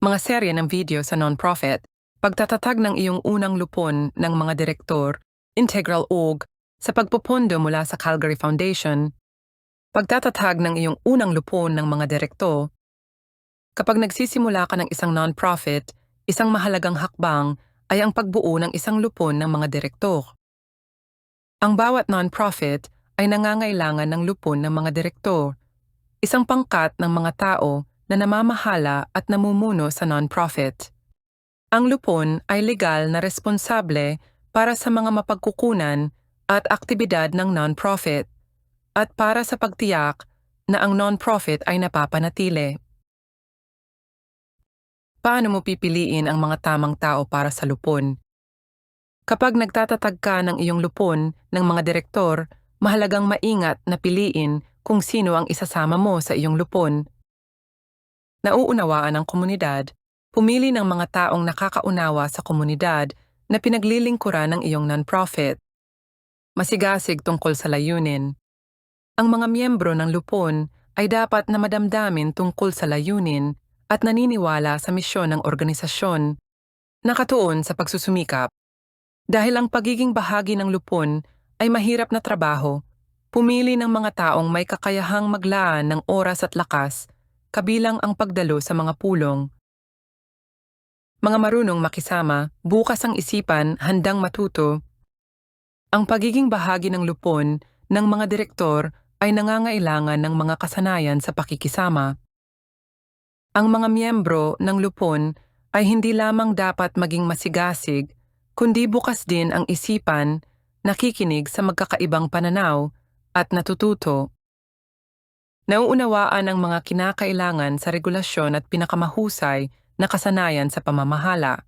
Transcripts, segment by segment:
mga serye ng video sa non-profit, pagtatatag ng iyong unang lupon ng mga direktor, integral org, sa pagpupondo mula sa Calgary Foundation, pagtatatag ng iyong unang lupon ng mga direktor, kapag nagsisimula ka ng isang non-profit, isang mahalagang hakbang ay ang pagbuo ng isang lupon ng mga direktor. Ang bawat non-profit ay nangangailangan ng lupon ng mga direktor, isang pangkat ng mga tao na namamahala at namumuno sa non-profit. Ang lupon ay legal na responsable para sa mga mapagkukunan at aktibidad ng non-profit at para sa pagtiyak na ang non-profit ay napapanatili. Paano mo pipiliin ang mga tamang tao para sa lupon? Kapag nagtatatag ka ng iyong lupon ng mga direktor, mahalagang maingat na piliin kung sino ang isasama mo sa iyong lupon. Nauunawaan ng komunidad, pumili ng mga taong nakakaunawa sa komunidad na pinaglilingkuran ng iyong non-profit. Masigasig tungkol sa layunin. Ang mga miyembro ng lupon ay dapat na madamdamin tungkol sa layunin at naniniwala sa misyon ng organisasyon, nakatuon sa pagsusumikap. Dahil ang pagiging bahagi ng lupon ay mahirap na trabaho, pumili ng mga taong may kakayahang maglaan ng oras at lakas, kabilang ang pagdalo sa mga pulong. Mga marunong makisama, bukas ang isipan, handang matuto. Ang pagiging bahagi ng lupon ng mga direktor ay nangangailangan ng mga kasanayan sa pakikisama. Ang mga miyembro ng lupon ay hindi lamang dapat maging masigasig, kundi bukas din ang isipan, nakikinig sa magkakaibang pananaw, at natututo. Nauunawaan ang mga kinakailangan sa regulasyon at pinakamahusay na kasanayan sa pamamahala.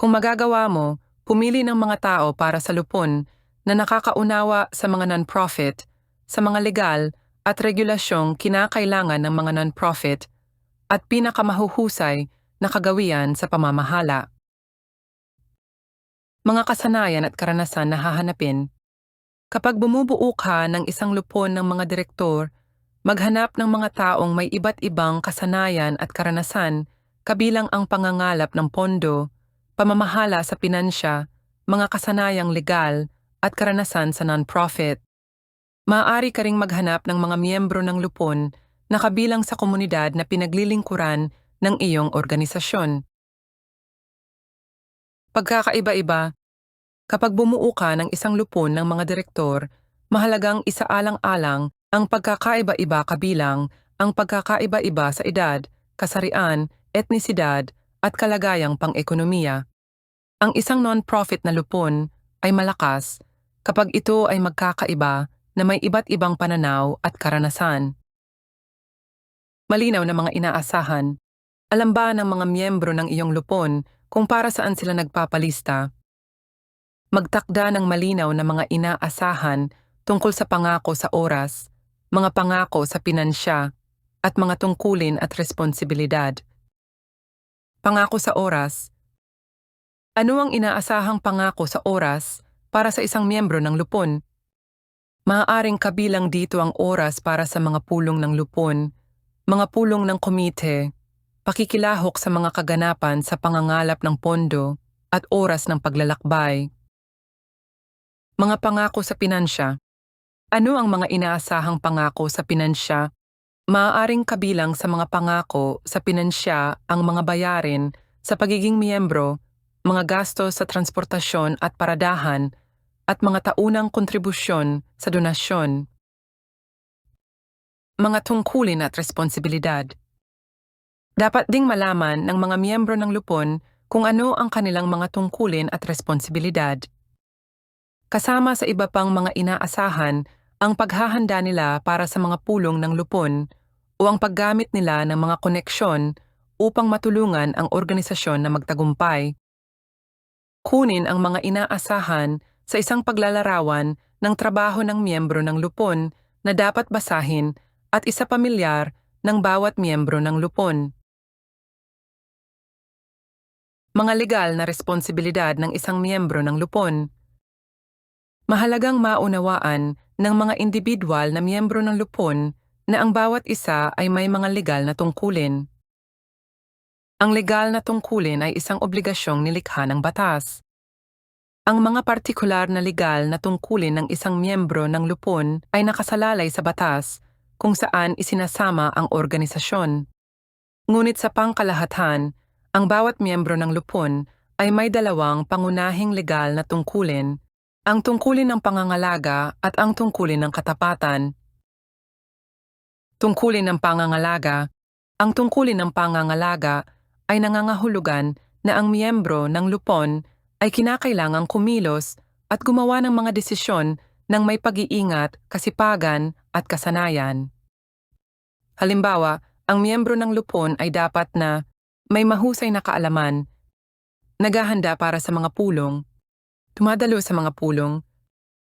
Kung magagawa mo, pumili ng mga tao para sa lupon na nakakaunawa sa mga non-profit, sa mga legal at regulasyong kinakailangan ng mga non-profit at pinakamahuhusay na kagawian sa pamamahala. Mga kasanayan at karanasan na hahanapin. Kapag bumubuo ka ng isang lupon ng mga direktor, maghanap ng mga taong may iba't ibang kasanayan at karanasan kabilang ang pangangalap ng pondo, pamamahala sa pinansya, mga kasanayang legal, at karanasan sa non-profit. Maaari ka ring maghanap ng mga miyembro ng lupon na kabilang sa komunidad na pinaglilingkuran ng iyong organisasyon. Pagkakaiba-iba, kapag bumuo ka ng isang lupon ng mga direktor, mahalagang isaalang-alang ang pagkakaiba-iba kabilang ang pagkakaiba-iba sa edad, kasarian, etnisidad, at kalagayang pang-ekonomiya. Ang isang non-profit na lupon ay malakas kapag ito ay magkakaiba na may iba't ibang pananaw at karanasan. Malinaw na mga inaasahan. Alam ba ng mga miyembro ng iyong lupon kung para saan sila nagpapalista? Magtakda ng malinaw na mga inaasahan tungkol sa pangako sa oras, mga pangako sa pinansya, at mga tungkulin at responsibilidad. Pangako sa oras Ano ang inaasahang pangako sa oras para sa isang miyembro ng lupon? Maaaring kabilang dito ang oras para sa mga pulong ng lupon, mga pulong ng komite, pakikilahok sa mga kaganapan sa pangangalap ng pondo at oras ng paglalakbay. Mga pangako sa pinansya. Ano ang mga inaasahang pangako sa pinansya? Maaaring kabilang sa mga pangako sa pinansya ang mga bayarin sa pagiging miyembro, mga gastos sa transportasyon at paradahan, at mga taunang kontribusyon sa donasyon mga tungkulin at responsibilidad. Dapat ding malaman ng mga miyembro ng lupon kung ano ang kanilang mga tungkulin at responsibilidad. Kasama sa iba pang mga inaasahan ang paghahanda nila para sa mga pulong ng lupon o ang paggamit nila ng mga koneksyon upang matulungan ang organisasyon na magtagumpay. Kunin ang mga inaasahan sa isang paglalarawan ng trabaho ng miyembro ng lupon na dapat basahin at isa pamilyar ng bawat miyembro ng lupon. Mga legal na responsibilidad ng isang miyembro ng lupon. Mahalagang maunawaan ng mga individual na miyembro ng lupon na ang bawat isa ay may mga legal na tungkulin. Ang legal na tungkulin ay isang obligasyong nilikha ng batas. Ang mga partikular na legal na tungkulin ng isang miyembro ng lupon ay nakasalalay sa batas kung saan isinasama ang organisasyon. Ngunit sa pangkalahatan, ang bawat miyembro ng lupon ay may dalawang pangunahing legal na tungkulin, ang tungkulin ng pangangalaga at ang tungkulin ng katapatan. Tungkulin ng pangangalaga Ang tungkulin ng pangangalaga ay nangangahulugan na ang miyembro ng lupon ay kinakailangang kumilos at gumawa ng mga desisyon ng may pag-iingat, kasipagan at kasanayan. Halimbawa, ang miyembro ng lupon ay dapat na may mahusay na kaalaman, naghahanda para sa mga pulong, tumadalo sa mga pulong,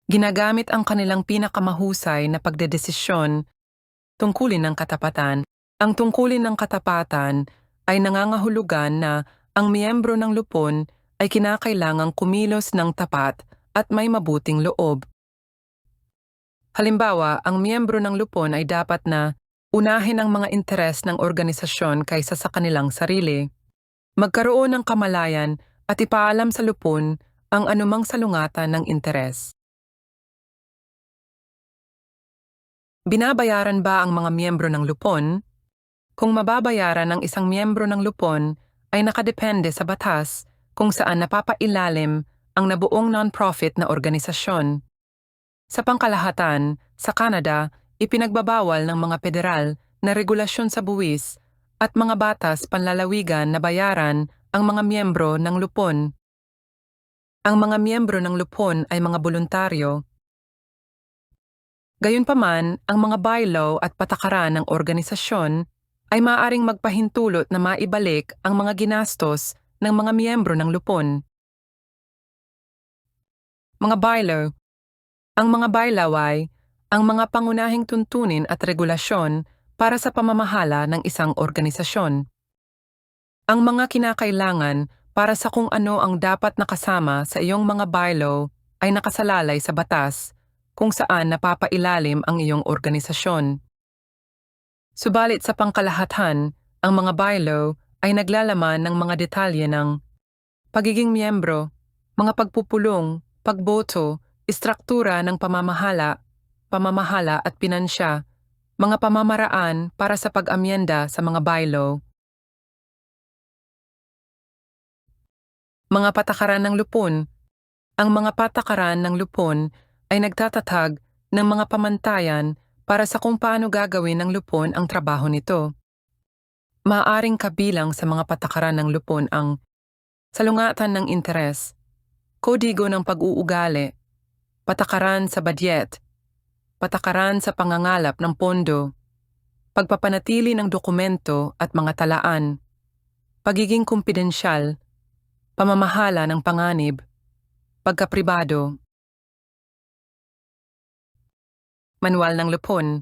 ginagamit ang kanilang pinakamahusay na pagdedesisyon tungkulin ng katapatan. Ang tungkulin ng katapatan ay nangangahulugan na ang miyembro ng lupon ay kinakailangang kumilos ng tapat at may mabuting loob. Halimbawa, ang miyembro ng lupon ay dapat na unahin ang mga interes ng organisasyon kaysa sa kanilang sarili. Magkaroon ng kamalayan at ipaalam sa lupon ang anumang salungatan ng interes. Binabayaran ba ang mga miyembro ng lupon? Kung mababayaran ng isang miyembro ng lupon ay nakadepende sa batas kung saan napapailalim ang nabuong non-profit na organisasyon. Sa pangkalahatan, sa Canada, ipinagbabawal ng mga federal na regulasyon sa buwis at mga batas panlalawigan na bayaran ang mga miyembro ng lupon. Ang mga miyembro ng lupon ay mga voluntaryo. Gayunpaman, ang mga bylaw at patakaran ng organisasyon ay maaaring magpahintulot na maibalik ang mga ginastos ng mga miyembro ng lupon. Mga bylaw Ang mga bylaw ay ang mga pangunahing tuntunin at regulasyon para sa pamamahala ng isang organisasyon. Ang mga kinakailangan para sa kung ano ang dapat nakasama sa iyong mga bylaw ay nakasalalay sa batas kung saan napapailalim ang iyong organisasyon. Subalit sa pangkalahatan, ang mga bylaw ay naglalaman ng mga detalye ng pagiging miyembro, mga pagpupulong, pagboto, istruktura ng pamamahala, pamamahala at pinansya, mga pamamaraan para sa pag-amyenda sa mga bylaw. Mga patakaran ng lupon Ang mga patakaran ng lupon ay nagtatatag ng mga pamantayan para sa kung paano gagawin ng lupon ang trabaho nito. Maaring kabilang sa mga patakaran ng lupon ang salungatan ng interes, kodigo ng pag-uugali, patakaran sa badyet, patakaran sa pangangalap ng pondo, pagpapanatili ng dokumento at mga talaan, pagiging kumpidensyal, pamamahala ng panganib, pagkapribado, Manual ng Lupon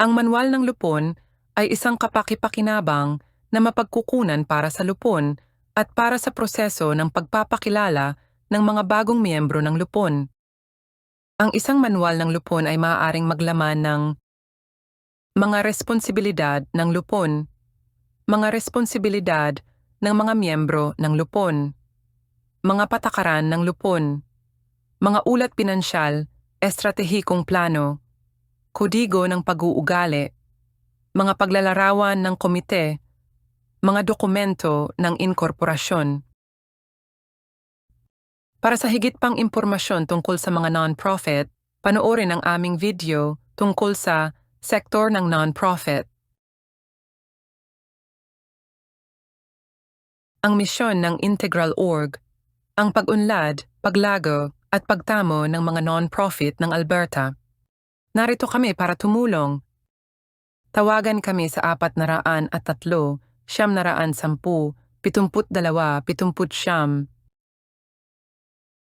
Ang Manual ng Lupon ay isang kapakipakinabang na mapagkukunan para sa lupon at para sa proseso ng pagpapakilala ng mga bagong miyembro ng lupon. Ang isang manual ng lupon ay maaaring maglaman ng mga responsibilidad ng lupon, mga responsibilidad ng mga miyembro ng lupon, mga patakaran ng lupon, mga ulat pinansyal, estratehikong plano, kodigo ng pag-uugali, mga paglalarawan ng komite, mga dokumento ng inkorporasyon. Para sa higit pang impormasyon tungkol sa mga non-profit, panoorin ang aming video tungkol sa sektor ng non-profit. Ang misyon ng Integral Org, ang pag-unlad, paglago at pagtamo ng mga non-profit ng Alberta. Narito kami para tumulong. Tawagan kami sa apat na raan at tatlo, siyam na raan sampu, pitumput dalawa, pitumput siyam,